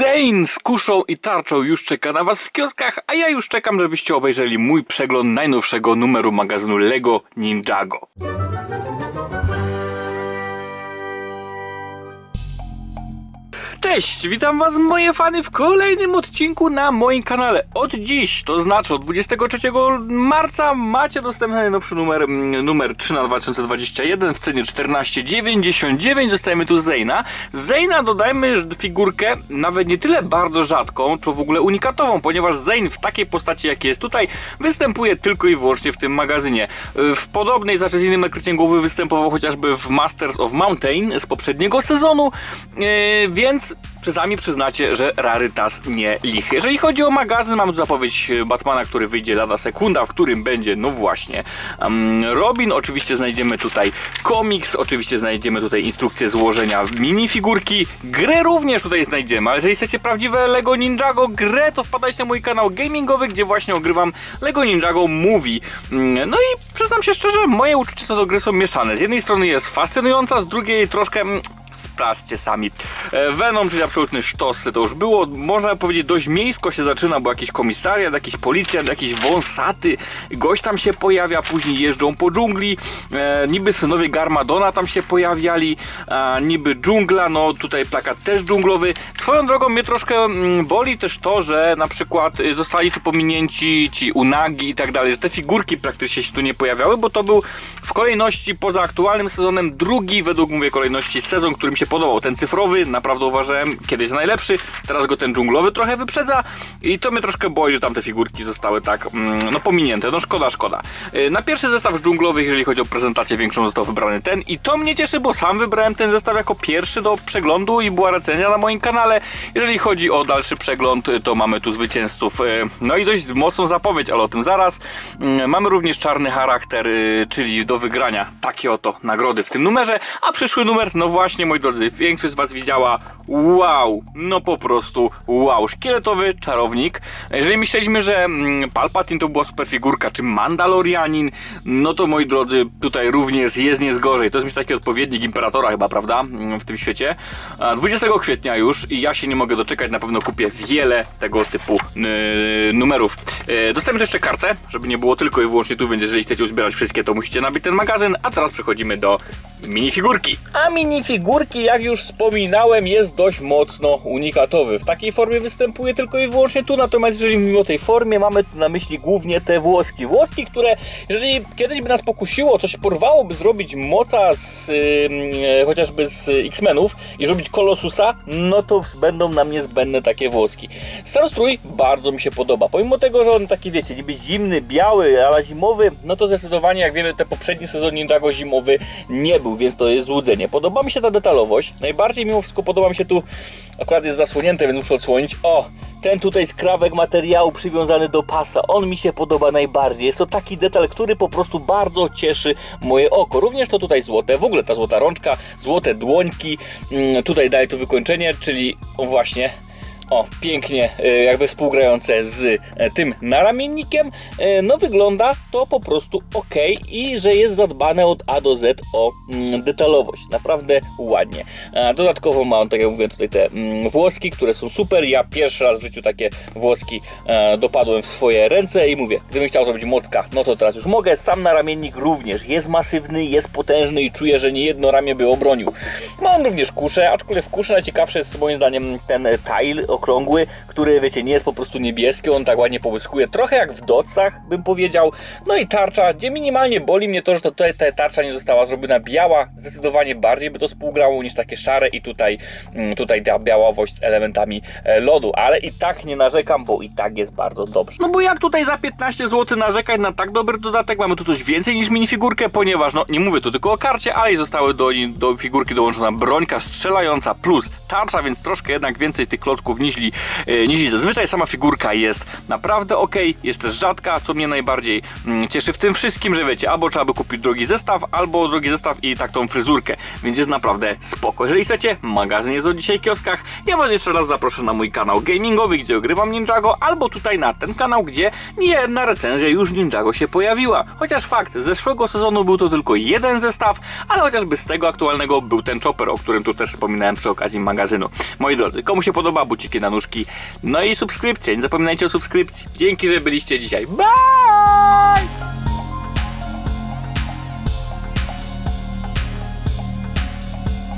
Zane z kuszą i tarczą już czeka na was w kioskach, a ja już czekam, żebyście obejrzeli mój przegląd najnowszego numeru magazynu LEGO Ninjago. Cześć, witam was moje fany w kolejnym odcinku na moim kanale. Od dziś, to znaczy od 23 marca macie dostępny najnowszy numer, mm, numer 3 na 2021 w cenie 14,99. Dostajemy tu Zeyna. Zeyna dodajmy figurkę nawet nie tyle bardzo rzadką, czy w ogóle unikatową, ponieważ Zane w takiej postaci jaki jest tutaj występuje tylko i wyłącznie w tym magazynie. W podobnej, znaczy z innym nakryciem głowy występował chociażby w Masters of Mountain z poprzedniego sezonu, yy, więc Czasami przyznacie, że rarytas nie lichy. Jeżeli chodzi o magazyn, mamy tu zapowiedź Batmana, który wyjdzie lada sekunda, w którym będzie, no właśnie, Robin. Oczywiście znajdziemy tutaj komiks, oczywiście znajdziemy tutaj instrukcję złożenia minifigurki. Grę również tutaj znajdziemy, ale jeżeli chcecie prawdziwe Lego Ninjago grę, to wpadajcie na mój kanał gamingowy, gdzie właśnie ogrywam Lego Ninjago Movie. Mm, No i przyznam się szczerze, moje uczucia co do gry są mieszane. Z jednej strony jest fascynująca, z drugiej troszkę mm, sprawdźcie sami. E, Venom, czyli absolutny sztos, to już było, można powiedzieć, dość miejsko się zaczyna, bo jakiś komisariat, jakiś policjant, jakiś wąsaty, gość tam się pojawia, później jeżdżą po dżungli, e, niby synowie Garmadona tam się pojawiali, a niby dżungla, no tutaj plakat też dżunglowy. Swoją drogą mnie troszkę mm, boli też to, że na przykład y, zostali tu pominięci ci Unagi i tak dalej, że te figurki praktycznie się tu nie pojawiały, bo to był w kolejności poza aktualnym sezonem drugi według mówię kolejności sezon, który mi się podobał. Ten cyfrowy naprawdę uważałem kiedyś najlepszy, teraz go ten dżunglowy trochę wyprzedza i to mnie troszkę boi, że tam te figurki zostały tak mm, no pominięte. No szkoda, szkoda. Y, Na pierwszy zestaw dżunglowych, jeżeli chodzi o prezentację większą, został wybrany ten i to mnie cieszy, bo sam wybrałem ten zestaw jako pierwszy do przeglądu i była recenzja na moim kanale. Jeżeli chodzi o dalszy przegląd, y, to mamy tu zwycięzców. y, No i dość mocną zapowiedź, ale o tym zaraz. Mamy również czarny charakter, czyli do wygrania. Takie oto nagrody w tym numerze, a przyszły numer, no właśnie moi drodzy, większość z was widziała wow, no po prostu wow, szkieletowy czarownik. Jeżeli myśleliśmy, że mm, Palpatine to była super figurka, czy Mandalorianin, no to moi drodzy, tutaj również jest nie gorzej. To jest mi taki odpowiednik Imperatora chyba, prawda, mm, w tym świecie. A 20 kwietnia już i ja się nie mogę doczekać, na pewno kupię wiele tego typu yy, numerów. Yy, dostajemy tu jeszcze kartę, żeby nie było tylko i wyłącznie tu, więc jeżeli chcecie uzbierać wszystkie, to musicie nabyć ten magazyn, a teraz przechodzimy do minifigurki. A minifigurki, jak już wspominałem, jest dość mocno unikatowy. W takiej formie występuje tylko i wyłącznie tu, natomiast jeżeli mówimy o tej formie, mamy na myśli głównie te włoski. Włoski, które jeżeli kiedyś by nas pokusiło, coś porwałoby zrobić moca z yy, chociażby z X-Menów i zrobić Kolosusa, no to będą nam niezbędne takie włoski. Sam strój bardzo mi się podoba. Pomimo tego, że on taki, wiecie, niby zimny, biały, ale zimowy, no to zdecydowanie, jak wiemy, te poprzedni sezon Ninjago zimowy nie był, więc to jest złudzenie. Podoba mi się ta detalowość. Najbardziej mimo wszystko podoba mi się tu, akurat jest zasłonięte, więc muszę odsłonić. O! Ten tutaj skrawek materiału przywiązany do pasa, on mi się podoba najbardziej. Jest to taki detal, który po prostu bardzo cieszy moje oko. Również to tutaj złote, w ogóle ta złota rączka, złote dłońki. Mm, Tutaj daje to wykończenie, czyli właśnie o, pięknie e, jakby współgrające z e, tym naramiennikiem. E, No wygląda to po prostu ok i że jest zadbane od A do Z o mm, detalowość. Naprawdę ładnie. Dodatkowo mam, tak jak mówiłem, tutaj te mm, włoski, które są super. Ja pierwszy raz w życiu takie włoski dopadłem w swoje ręce i mówię, gdybym chciał zrobić mocka, no to teraz już mogę. Sam naramiennik również jest masywny, jest potężny i czuję, że nie jedno ramię by obronił. Mam również kuszę, aczkolwiek w kuszy najciekawsze jest moim zdaniem ten tile okrągły, który wiecie, nie jest po prostu niebieski, on tak ładnie połyskuje, trochę jak w docach bym powiedział. No i tarcza, gdzie minimalnie boli mnie to, że to tutaj ta tarcza nie została zrobiona biała, zdecydowanie bardziej by to współgrało niż takie szare i tutaj, mm, tutaj ta białowość z elementami e, lodu, ale i tak nie narzekam, bo i tak jest bardzo dobrze. No bo jak tutaj za 15 zł narzekać na tak dobry dodatek, mamy tu coś więcej niż minifigurkę, ponieważ no nie mówię tu tylko o karcie, ale i zostały do, do figurki dołączona brońka strzelająca plus tarcza, więc troszkę jednak więcej tych klocków niż, e, niż zazwyczaj. Sama figurka jest naprawdę ok, jest też rzadka, co mnie najbardziej mm, cieszy w tym wszystkim, że wiecie, albo trzeba by kupić drogi zestaw, albo drogi zestaw i tak tą fryzurkę, więc jest naprawdę spoko. Jeżeli chcecie, magazyn jest od dzisiaj kioskach. Ja was jeszcze raz zaproszę na mój kanał gamingowy, gdzie ogrywam Ninjago, albo tutaj na ten kanał, gdzie niejedna recenzja już Ninjago się pojawiła. Chociaż fakt, z zeszłego sezonu był to tylko jeden zestaw, ale chociażby z tego aktualnego był ten chopper, o którym tu też wspominałem przy okazji magazynu. Moi drodzy, komu się podoba bucik na nóżki. No i subskrypcja, nie zapominajcie o subskrypcji. Dzięki, że byliście dzisiaj. Bye!